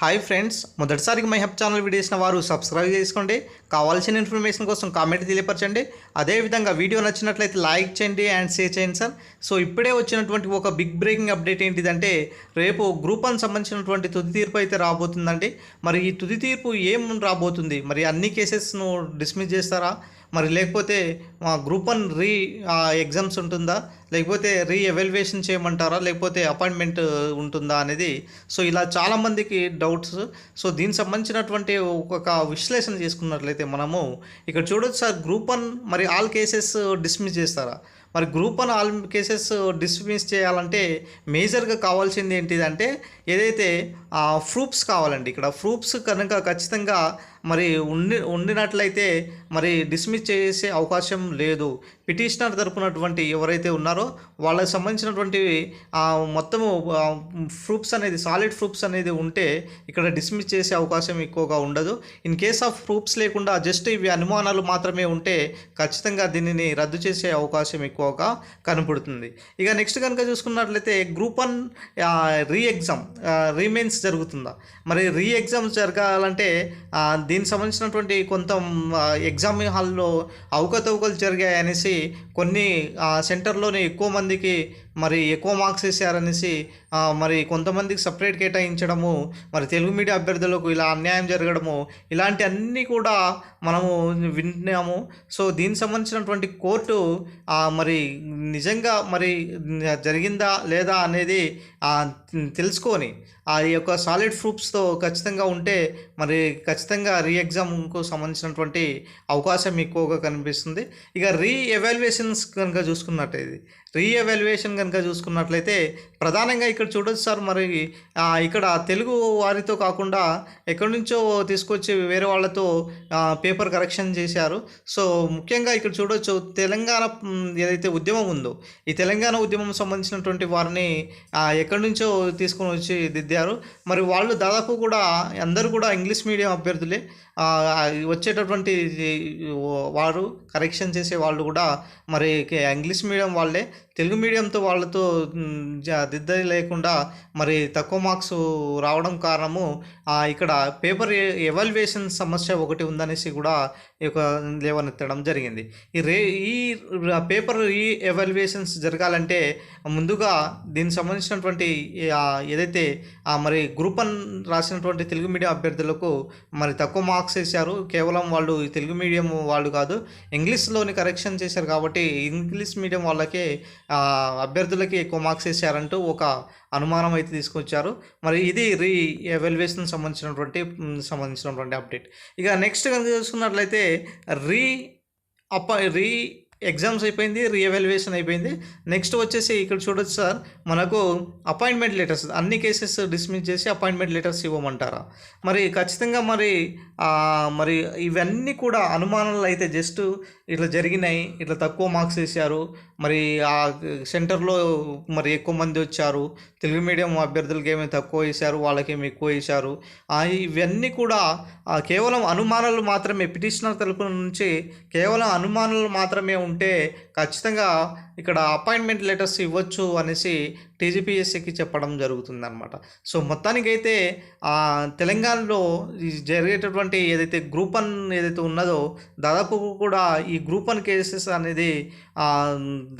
Hi friends మొదటిసారికి my hub channel video చేసిన వారు సబ్స్క్రైబ్ చేసుకోండి. కావాల్సిన ఇన్ఫర్మేషన్ కోసం కామెంట్ తెలియపరచండి. అదేవిధంగా వీడియో నచ్చినట్లయితే లైక్ చేయండి అండ్ షేర్ చేయండి సార్ సో ఇప్పుడే వచ్చినటువంటి ఒక బిగ్ బ్రేకింగ్ అప్డేట్ ఏంటిదంటే రేపు గ్రూప్ వన్ సంబంధించినటువంటి తుది తీర్పు అయితే రాబోతుందండి. మరి ఈ తుది తీర్పు ఏం రాబోతుంది? మరి అన్ని కేసెస్ను డిస్మిస్ చేస్తారా? మరి లేకపోతే మా గ్రూప్ వన్ రీ ఎగ్జామ్స్ ఉంటుందా? లేకపోతే రీ ఎవాల్యుయేషన్ చేయమంటారా? లేకపోతే అపాయింట్మెంట్ ఉంటుందా అనేది? సో ఇలా చాలామందికి డౌట్స్. సో దీనికి సంబంధించినటువంటి ఒక విశ్లేషణ చేసుకున్నట్లయితే మనము ఇక్కడ చూడొచ్చు సార్ గ్రూప్ వన్ మరి ఆల్ కేసెస్ డిస్మిస్ చేస్తారా? మరి group one all cases dismiss చేయాలంటే మేజర్గా కావాల్సింది ఏంటిదంటే ఏదైతే ప్రూఫ్స్ కావాలండి. ఇక్కడ ప్రూఫ్స్ కనుక ఖచ్చితంగా మరి ఉండి ఉండినట్లయితే మరి డిస్మిస్ చేసే అవకాశం లేదు. పిటిషనర్ తరపునటువంటి ఎవరైతే ఉన్నారో వాళ్ళకి సంబంధించినటువంటి మొత్తము ప్రూఫ్స్ అనేది సాలిడ్ ప్రూఫ్స్ అనేది ఉంటే ఇక్కడ డిస్మిస్ చేసే అవకాశం ఎక్కువగా ఉండదు. ఇన్ కేస్ ఆఫ్ ప్రూఫ్స్ లేకుండా జస్ట్ ఇవి అనుమానాలు మాత్రమే ఉంటే ఖచ్చితంగా దీనిని రద్దు చేసే అవకాశం ఎక్కువగా కనపడుతుంది. ఇక నెక్స్ట్ కనుక చూసుకున్నట్లయితే group one re exam remains జరుగుతుందా? మరి రీ ఎగ్జామ్స్ జరగాలంటే దీని దీనికి సంబంధించినటువంటి కొంత ఎగ్జామ్ హాల్లో అవకతవకలు జరిగాయి అనేసి కొన్ని ఆ, సెంటర్లోనే ఎక్కువ మందికి మరి ఎక్కువ మార్క్స్ వేసారనేసి మరి కొంతమందికి సపరేట్ కేటాయించడము మరి తెలుగు మీడియా అభ్యర్థులకు ఇలా అన్యాయం జరగడము ఇలాంటి అన్నీ కూడా మనము విన్నాము. సో దీనికి సంబంధించినటువంటి కోర్టు మరి నిజంగా మరి జరిగిందా లేదా అనేది తెలుసుకొని ఆ యొక్క సాలిడ్ ప్రూఫ్స్తో ఖచ్చితంగా ఉంటే మరి ఖచ్చితంగా రీ ఎగ్జామ్కు సంబంధించినటువంటి అవకాశం ఎక్కువగా కనిపిస్తుంది. ఇక రీ ఎవాల్యుయేషన్స్ కనుక చూసుకున్నట్టయితే రీఎవాల్యుయేషన్ కనుక చూసుకున్నట్లయితే ప్రధానంగా ఇక్కడ చూడొచ్చు సార్ మరి ఇక్కడ తెలుగు వారితో కాకుండా ఎక్కడి నుంచో తీసుకొచ్చి వేరే వాళ్ళతో పేపర్ కరెక్షన్ చేశారు. సో ముఖ్యంగా ఇక్కడ చూడొచ్చు తెలంగాణ ఏదైతే ఉద్యమం ఉందో ఈ తెలంగాణ ఉద్యమం సంబంధించినటువంటి వారిని ఎక్కడి నుంచో తీసుకొని వచ్చి దిద్దారు. మరి వాళ్ళు దాదాపు కూడా అందరూ కూడా ఇంగ్లీష్ మీడియం అభ్యర్థులే. వచ్చేటటువంటి వారు కరెక్షన్ చేసే వాళ్ళు కూడా మరి ఇంగ్లీష్ మీడియం వాళ్ళే. తెలుగు మీడియంతో వాళ్ళతో దిద్దరి జ- లేకుండా మరి తక్కువ మార్క్స్ రావడం కారణము ఇక్కడ పేపర్ ఎవాల్యుయేషన్ సమస్య ఒకటి ఉందనేసి కూడా ఈ యొక్క లేవనెత్తడం జరిగింది. ఈ రే ఈ పేపర్ ఈ ఎవాల్యుయేషన్స్ జరగాలంటే ముందుగా దీనికి సంబంధించినటువంటి ఏదైతే మరి గ్రూప్ వన్ రాసినటువంటి తెలుగు మీడియం అభ్యర్థులకు మరి తక్కువ మార్క్స్ వేశారు. కేవలం వాళ్ళు తెలుగు మీడియం వాళ్ళు కాదు ఇంగ్లీష్లోని కరెక్షన్ చేశారు కాబట్టి ఇంగ్లీష్ మీడియం వాళ్ళకే అభ్యర్థులకి ఎక్కువ మార్క్స్ వేశారంటూ ఒక అనుమానం అయితే తీసుకొచ్చారు. మరి ఇది రీ ఎవాల్యుయేషన్ సంబంధించినటువంటి సంబంధించినటువంటి అప్డేట్. ఇక నెక్స్ట్ కనుక చూసుకున్నట్లయితే రీ అప్ప రీ ఎగ్జామ్స్ అయిపోయింది రీఎవాల్యుయేషన్ అయిపోయింది. నెక్స్ట్ వచ్చేసి ఇక్కడ చూడొచ్చు సార్ మనకు అపాయింట్మెంట్ లెటర్స్ అన్ని కేసెస్ డిస్మిస్ చేసి అపాయింట్మెంట్ లెటర్స్ ఇవ్వమంటారా? మరి ఖచ్చితంగా మరి మరి ఇవన్నీ కూడా అనుమానాలు అయితే జస్ట్ ఇట్లా జరిగినాయి ఇట్లా తక్కువ మార్క్స్ వేసారు మరి ఆ సెంటర్లో మరి ఎక్కువ మంది వచ్చారు తెలుగు మీడియం అభ్యర్థులకి ఏమి తక్కువ వేశారు వాళ్ళకేమి ఎక్కువ వేశారు ఇవన్నీ కూడా కేవలం అనుమానాలు మాత్రమే పిటిషనర్ తరపు నుంచి కేవలం అనుమానాలు మాత్రమే ఉంటే ఖచ్చితంగా ఇక్కడ అపాయింట్మెంట్ లెటర్స్ ఇవ్వచ్చు అనేసి టీజీపీఎస్సీకి చెప్పడం జరుగుతుందన్నమాట. సో మొత్తానికైతే తెలంగాణలో జరిగేటటువంటి ఏదైతే గ్రూప్ వన్ ఏదైతే ఉన్నదో దాదాపు కూడా ఈ గ్రూప్ వన్ కేసెస్ అనేది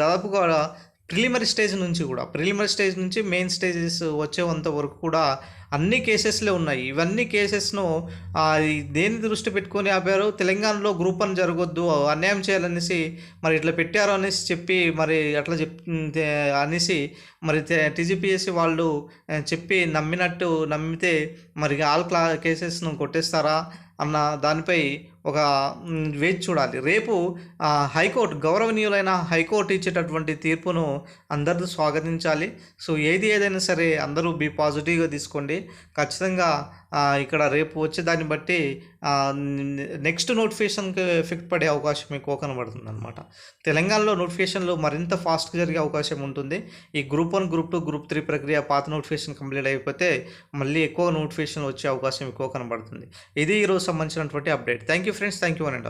దాదాపుగా ప్రిలిమరీ స్టేజ్ నుంచి కూడా ప్రిలిమరీ స్టేజ్ నుంచి మెయిన్ స్టేజెస్ వచ్చేంత వరకు కూడా అన్ని కేసెస్లే ఉన్నాయి. ఇవన్నీ కేసెస్ను దేని దృష్టి పెట్టుకొని ఆపారు? తెలంగాణలో గ్రూప్ అని జరగొద్దు అన్యాయం చేయాలనేసి మరి ఇట్లా పెట్టారు అనేసి చెప్పి మరి అట్లా చెప్ అనేసి మరి టీజీపీఎస్సీ వాళ్ళు చెప్పి నమ్మినట్టు నమ్మితే మరి ఆల్ క్లా కేసెస్ను కొట్టేస్తారా అన్న దానిపై ఒక వేచి చూడాలి. రేపు హైకోర్టు గౌరవనీయులైన హైకోర్టు ఇచ్చేటటువంటి తీర్పును అందరూ స్వాగతించాలి. సో ఏది ఏదైనా సరే అందరూ బీ పాజిటివ్గా తీసుకోండి. ఖచ్చితంగా ఇక్కడ రేపు వచ్చే దాన్ని బట్టి నెక్స్ట్ నోటిఫికేషన్కి ఎఫెక్ట్ పడే అవకాశం ఎక్కువ కనబడుతుంది అనమాట తెలంగాణలో నోటిఫికేషన్లు మరింత ఫాస్ట్గా జరిగే అవకాశం ఉంటుంది. ఈ group one group two group three ప్రక్రియ పాత నోటిఫికేషన్ కంప్లీట్ అయిపోతే మళ్ళీ ఎక్కువ నోటిఫికేషన్ వచ్చే అవకాశం ఎక్కువ కనబడుతుంది. ఇది ఈరోజు సంబంధించినటువంటి update. Thank you friends thank you అని